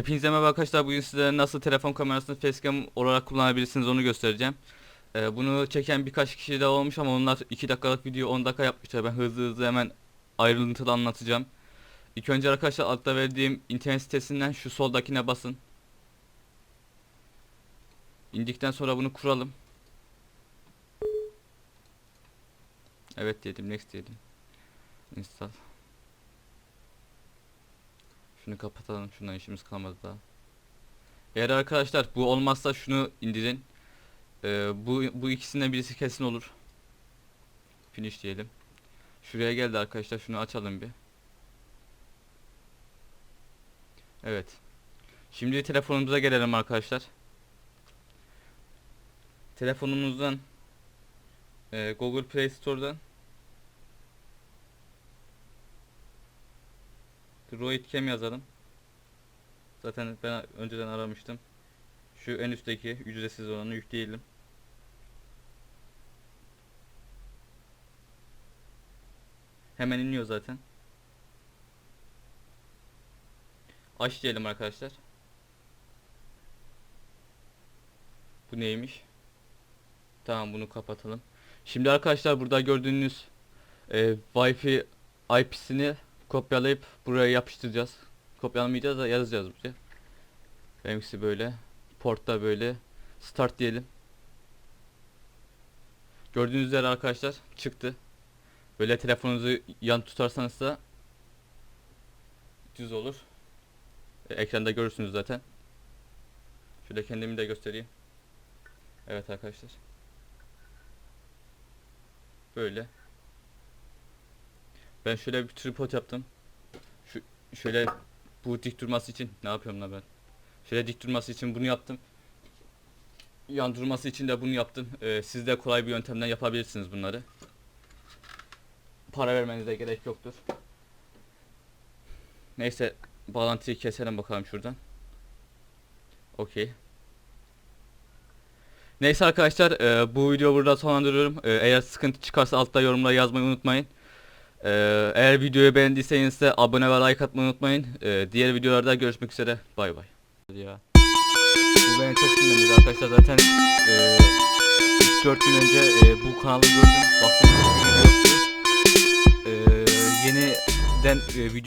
Hepinize merhaba arkadaşlar. Bugün size nasıl telefon kamerasını facecam olarak kullanabilirsiniz onu göstereceğim. Ee, bunu çeken birkaç kişi de olmuş ama onlar 2 dakikalık video 10 dakika yapmışlar. Ben hızlı hızlı hemen ayrıntılı anlatacağım. İlk önce arkadaşlar altta verdiğim internet sitesinden şu soldakine basın. İndikten sonra bunu kuralım. Evet dedim, next dedim. Install. Şunu kapatalım. Şundan işimiz kalmadı daha. Eğer arkadaşlar bu olmazsa şunu indirin. Ee, bu bu ikisinden birisi kesin olur. Finish diyelim. Şuraya geldi arkadaşlar. Şunu açalım bir. Evet. Şimdi telefonumuza gelelim arkadaşlar. Telefonumuzdan e, Google Play Store'dan Droid Cam yazalım. Zaten ben önceden aramıştım. Şu en üstteki ücretsiz olanı yükleyelim. Hemen iniyor zaten. Aç diyelim arkadaşlar. Bu neymiş? Tamam bunu kapatalım. Şimdi arkadaşlar burada gördüğünüz e, Wi-Fi IP'sini kopyalayıp buraya yapıştıracağız. Kopyalamayacağız da yazacağız buraya. Benimkisi böyle. Portta böyle. Start diyelim. Gördüğünüz üzere arkadaşlar çıktı. Böyle telefonunuzu yan tutarsanız da düz olur. E, ekranda görürsünüz zaten. Şöyle kendimi de göstereyim. Evet arkadaşlar. Böyle. Ben şöyle bir tripod yaptım. Şu şöyle bu dik durması için ne yapıyorum la ben? Şöyle dik durması için bunu yaptım. Yan durması için de bunu yaptım. Ee, siz de kolay bir yöntemden yapabilirsiniz bunları. Para vermenize gerek yoktur. Neyse bağlantıyı keselim bakalım şuradan. Okey. Neyse arkadaşlar e, bu videoyu burada sonlandırıyorum. E, eğer sıkıntı çıkarsa altta yorumlara yazmayı unutmayın. Ee, eğer videoyu beğendiyseniz de abone ve like atmayı unutmayın. Ee, diğer videolarda görüşmek üzere. Bay bay. Ya. Bu beni çok sinirlendirdi arkadaşlar zaten e, 4 gün önce e, bu kanalı gördüm. Baktım. E, yeniden e, video